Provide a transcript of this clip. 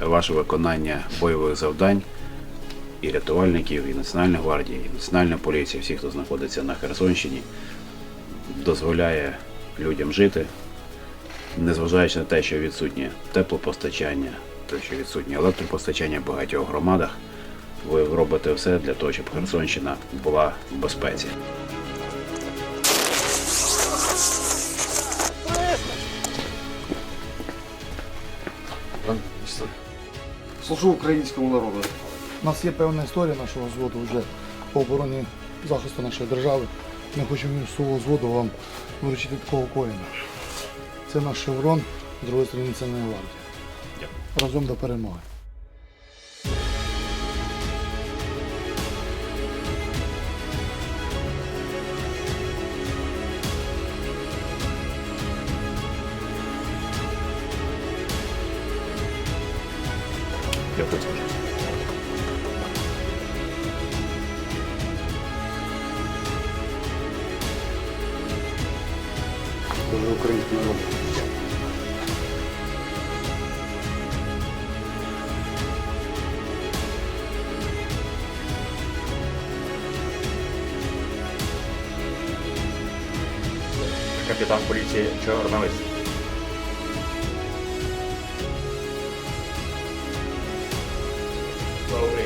Ваше виконання бойових завдань і рятувальників, і Національної гвардії, і Національної поліції, всіх, хто знаходиться на Херсонщині, дозволяє людям жити, незважаючи на те, що відсутнє теплопостачання, те, що відсутнє електропостачання в багатьох громадах ви робите все для того, щоб Херсонщина була в безпеці. Служу українському народу. У нас є певна історія нашого взводу вже по обороні захисту нашої держави. Ми хочемо з свого взводу вам вручити такого коїна. Це наш шеврон, з другої сторони це не. Разом до перемоги. Дякую. Служу українському народу. капітан поліції Чорновець. slow